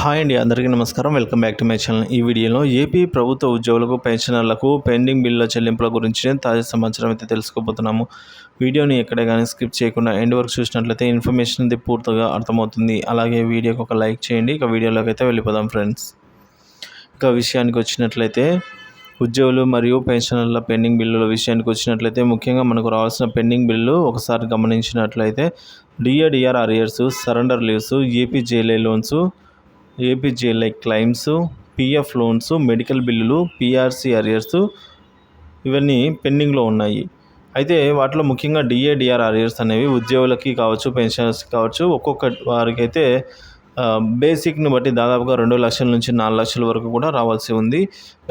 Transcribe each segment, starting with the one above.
Hi అండి అందరికీ నమస్కారం. Welcome back to my channel. ఈ వీడియోలో ఏపీ ప్రభుత్వ ఉద్యోగులకు పెన్షనర్లకు పెండింగ్ బిల్లుల చెల్లింపుల గురించి తాజా సమాచారం అయితే తెలుసుకోబోతున్నాము. వీడియోని ఎక్కడే కానీ స్కిప్ చేయకుండా ఎండ్ వరకు చూసినట్లయితే ఇన్ఫర్మేషన్ అది పూర్తిగా అర్థమవుతుంది. అలాగే వీడియోకి ఒక లైక్ చేయండి. ఇక వీడియోలోకి అయితే వెళ్ళిపోదాం ఫ్రెండ్స్. ఇక విషయానికి వచ్చినట్లయితే ఉద్యోగులు మరియు పెన్షనర్ల పెండింగ్ బిల్లుల విషయానికి వచ్చినట్లయితే ముఖ్యంగా మనకు రావాల్సిన పెండింగ్ బిల్లు ఒకసారి గమనించినట్లయితే DA DR arrears surrender leaves APJLI loans APGLI claims PF loans medical బిల్లులు పీఆర్సీ అరియర్స్ ఇవన్నీ పెండింగ్లో ఉన్నాయి. అయితే వాటిలో ముఖ్యంగా డిఏడిఆర్ అరియర్స్ అనేవి ఉద్యోగులకి కావచ్చు పెన్షనర్స్కి కావచ్చు ఒక్కొక్క వారికైతే బేసిక్ని బట్టి దాదాపుగా రెండు లక్షల నుంచి నాలుగు లక్షల వరకు కూడా రావాల్సి ఉంది.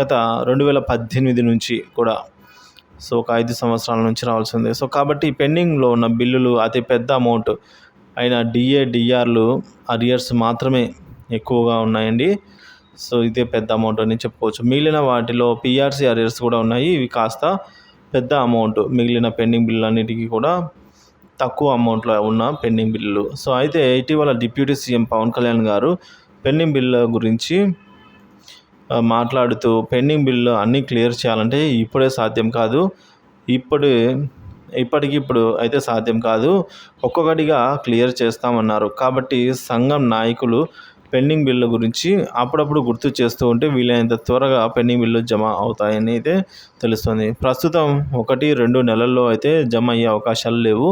గత రెండు వేల పద్దెనిమిది నుంచి కూడా. సో ఒక ఐదు సంవత్సరాల నుంచి రావాల్సి ఉంది. సో కాబట్టి పెండింగ్లో ఉన్న బిల్లులు అతి పెద్ద అమౌంట్ అయిన డిఏడిఆర్లు అరియర్స్ మాత్రమే ఎక్కువగా ఉన్నాయండి. సో ఇదే పెద్ద అమౌంట్ అని చెప్పుకోవచ్చు. మిగిలిన వాటిలో పిఆర్సీ అరియర్స్ కూడా ఉన్నాయి. ఇవి కాస్త పెద్ద అమౌంట్ మిగిలిన పెండింగ్ బిల్లు అన్నిటికీ కూడా తక్కువ అమౌంట్లో ఉన్న పెండింగ్ బిల్లులు సో అయితే ఇటీవల డిప్యూటీ సీఎం పవన్ కళ్యాణ్ గారు పెండింగ్ బిల్లు గురించి మాట్లాడుతూ పెండింగ్ బిల్లు అన్నీ క్లియర్ చేయాలంటే ఇప్పుడే సాధ్యం కాదు. ఇప్పుడు ఇప్పటికిప్పుడు అయితే సాధ్యం కాదు. ఒక్కొక్కటిగా క్లియర్ చేస్తామన్నారు. కాబట్టి సంఘం నాయకులు పెండింగ్ బిల్లు గురించి అప్పుడప్పుడు గుర్తు చేస్తూ ఉంటే వీలైనంత త్వరగా పెండింగ్ బిల్లు జమ అవుతాయని అయితే తెలుస్తుంది. ప్రస్తుతం ఒకటి రెండు నెలల్లో అయితే జమ అయ్యే అవకాశాలు లేవు.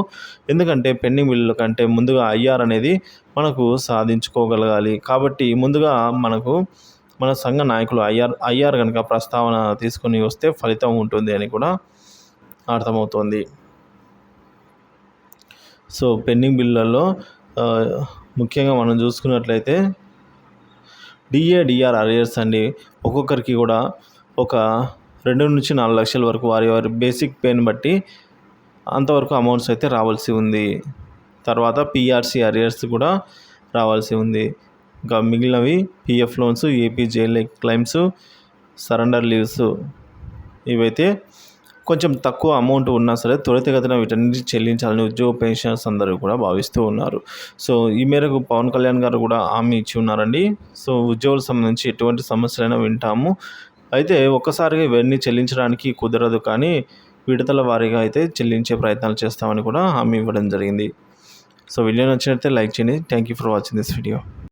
ఎందుకంటే పెండింగ్ బిల్లు కంటే ముందుగా ఐఆర్ అనేది మనకు సాధించుకోగలగాలి. కాబట్టి ముందుగా మనకు మన సంఘ నాయకులు ఐఆర్ ఐఆర్ కనుక ప్రస్తావన తీసుకొని వస్తే ఫలితం ఉంటుంది అని కూడా అర్థమవుతుంది. సో పెండింగ్ బిల్లులలో ముఖ్యంగా మనం చూసుకున్నట్లయితే డిఏడిఆర్ అరియర్స్ అండి. ఒక్కొక్కరికి కూడా ఒక రెండు నుంచి నాలుగు లక్షల వరకు వారి వారి బేసిక్ పేని బట్టి అంతవరకు అమౌంట్స్ అయితే రావాల్సి ఉంది. తర్వాత పిఆర్సీ అరియర్స్ కూడా రావాల్సి ఉంది. ఇంకా మిగిలినవి పిఎఫ్ లోన్స్ ఏపీ జైల్ క్లైమ్స్ సరెండర్ లీవ్స్ ఇవైతే కొంచెం తక్కువ అమౌంట్ ఉన్నా సరే త్వరితగతిన వీటన్నిటి చెల్లించాలని ఉద్యోగ పెన్షనర్స్ అందరూ కూడా భావిస్తూ ఉన్నారు. సో ఈ మేరకు పవన్ కళ్యాణ్ గారు కూడా హామీ ఇచ్చి ఉన్నారండి. సో ఉద్యోగులకు సంబంధించి ఎటువంటి సమస్యలైనా వింటాము. అయితే ఒక్కసారిగా ఇవన్నీ చెల్లించడానికి కుదరదు కానీ విడతల వారీగా అయితే చెల్లించే ప్రయత్నాలు చేస్తామని కూడా హామీ ఇవ్వడం జరిగింది. సో వీడియో నచ్చినట్లయితే లైక్ చేయండి. Thank you for watching this video